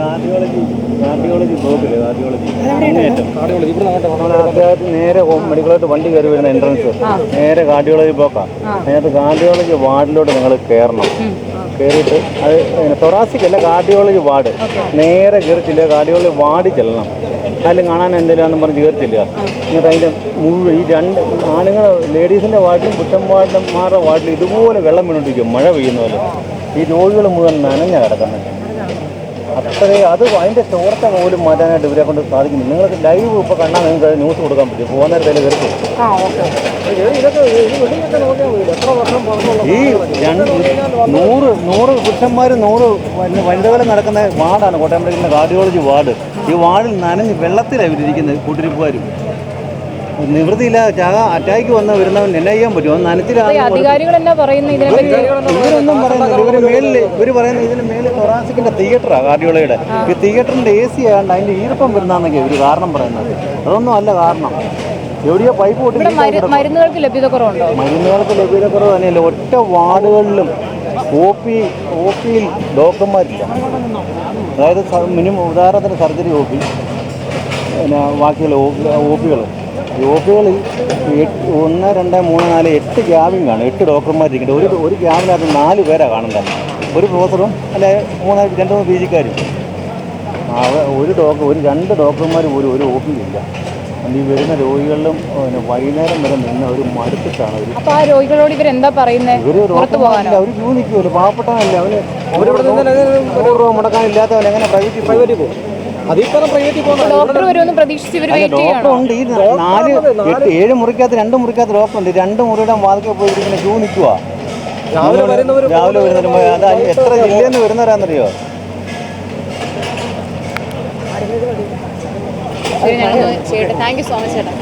Cardiology cardiology ബ്ലോക്കിൽ cardiology അങ്ങേയറ്റം. Cardiology ഇവിടെ അങ്ങോട്ട് നേരെ മെഡിക്കലോട്ട് വണ്ടി കയറി വരുന്ന എൻട്രൻസ് നേരെ കാർഡിയോളജി ബ്ലോക്കാണ് അതിനകത്ത് കാർഡിയോളജി വാർഡിലോട്ട് നിങ്ങൾ കയറണം കയറിയിട്ട് അത് തൊറാസിക് അല്ല കാർഡിയോളജി വാർഡ് നേരെ കയറിച്ചില്ല കാർഡിയോളജി വാർഡിൽ ചെല്ലണം. അതിൽ കാണാൻ എന്തെങ്കിലും പറഞ്ഞ് കയറിച്ചില്ല എന്നിട്ട് അതിന്റെ മുഴുവൻ ഈ രണ്ട് ആണുങ്ങൾ ലേഡീസിന്റെ വാർഡിലും പുരുഷന്മാരുടെ വാർഡിലും ഇതുപോലെ വെള്ളം വീണോണ്ടിരിക്കും മഴ പെയ്യുന്ന പോലെ. ഈ രോഗികൾ മുഴുവൻ നനഞ്ഞ കിടക്കുന്നത് അത്രേ അത് അതിന്റെ ചോർച്ച പോലും മാറ്റാനായിട്ട് ഇവരെ കൊണ്ട് സാധിക്കുന്നു നിങ്ങൾക്ക് ലൈവ് ഇപ്പോൾ കണ്ടാൽ നിങ്ങൾക്ക് ന്യൂസ് കൊടുക്കാൻ പറ്റും. പോകുന്ന നേരത്തെ കയറി ആ ഓക്കെ. ഇതൊക്കെ ഈ രണ്ട് നൂറ് നൂറ് പുരുഷന്മാർ നൂറ് വനിതകളും വനിതകൾ നടക്കുന്ന വാർഡാണ് കോട്ടയം മെഡിക്കലിന്റെ കാർഡിയോളജി വാർഡ്. ഈ വാർഡിൽ നനഞ്ഞ് വെള്ളത്തിലാണ് ഇവരിയ്ക്കുന്നത് കൂട്ടിരിപ്പുകാരും. നിവൃത്തിയില്ല ചാക അറ്റാക്ക് വന്ന വരുന്നവൻ എന്നാ ചെയ്യാൻ പറ്റുമോ? നനത്തിലാണ് അധികാരികൾ എന്നാ പറയുന്നത്? ഇതിനെ പറ്റി ഇവരൊന്നും പറയുന്നില്ല. ഇവർ മേളിൽ ഇവർ പറയുന്നത് ഇതിന് മേളിൽ തൊറാസിക്കിന്റെ തിയേറ്ററാണ് കാർഡിയോളയുടെ ഈ തിയേറ്ററിന്റെ എ സി ആയതുകൊണ്ട് അതിന്റെ ഈർപ്പം വരുന്നതെന്നൊക്കെ ഇവർ കാരണം പറയുന്നത്. അതൊന്നും അല്ല കാരണം. എവിടെയോ പൈപ്പ് പൊട്ടി മരുന്നുകൾക്ക് ലഭ്യത കുറവുണ്ടോ? മരുന്നുകൾക്ക് ലഭ്യതക്കുറവ് തന്നെയല്ല. ഒറ്റ വാർഡുകളിലും ഒ പി ഒ പിയിൽ ഡോക്ടർമാരില്ല. അതായത് മിനിമം ഉദാഹരണത്തിന് സർജറി ഒ പി പിന്നെ ബാക്കിയുള്ള ഒ പികൾ പികളിൽ ഒന്ന് രണ്ട് മൂന്ന് നാല് എട്ട് ക്യാബിൻ കാണും എട്ട് ഡോക്ടർമാരിരിക്കുന്നത് ഒരു ഒരു ക്യാബിനകത്ത് നാല് പേരാണ് കാണുന്നത്. ഒരു പ്രൊഫസറും അല്ലെ മൂന്ന് രണ്ട് മൂന്ന് പി ജിക്കാരും. ഒരു ഡോക്ടർ ഒരു രണ്ട് ഡോക്ടർമാർ പോലും ഒരു ഓഫീസില്ല ഈ വരുന്ന രോഗികളിലും പിന്നെ വൈകുന്നേരം വരെ നിന്ന് ഒരു മടുത്തിട്ടാണ് അവർ അപ്പോൾ ആ രോഗികളോട് ഇവർ എന്താ പറയുന്നത് അവർ ക്യൂ നിൽക്കുമല്ലോ പാവപ്പെട്ടവനല്ലേ. അവന് അവരിവിടെ നിന്ന് രൂപ മുടക്കാനില്ലാത്തവൻ എങ്ങനെ പ്രൈവറ്റ് പ്രൈവറ്റ് പോകും? ഡോക്ടർ വരുമെന്ന് പ്രതീക്ഷിച്ച് ഇവർ വെയിറ്റ് ഈ നാല് എട്ട് ഏഴ് മുറിക്കകത്ത് രണ്ട് മുറിക്കകത്ത് ഡോക്ടർ ഉണ്ട്. രണ്ട് മുറിയുടെ വാതിക്കെ പോയിരിക്കുന്ന ക്യൂ നിൽക്കുക രാവിലെ വരുന്നവരും അത് എത്ര ജില്ലയിൽ നിന്ന് വരുന്നവരാണെന്നറിയോ ശരി ഞങ്ങൾ ചെയ്യട്ടെ താങ്ക് യു സോ മച്ച് ചേട്ടാ.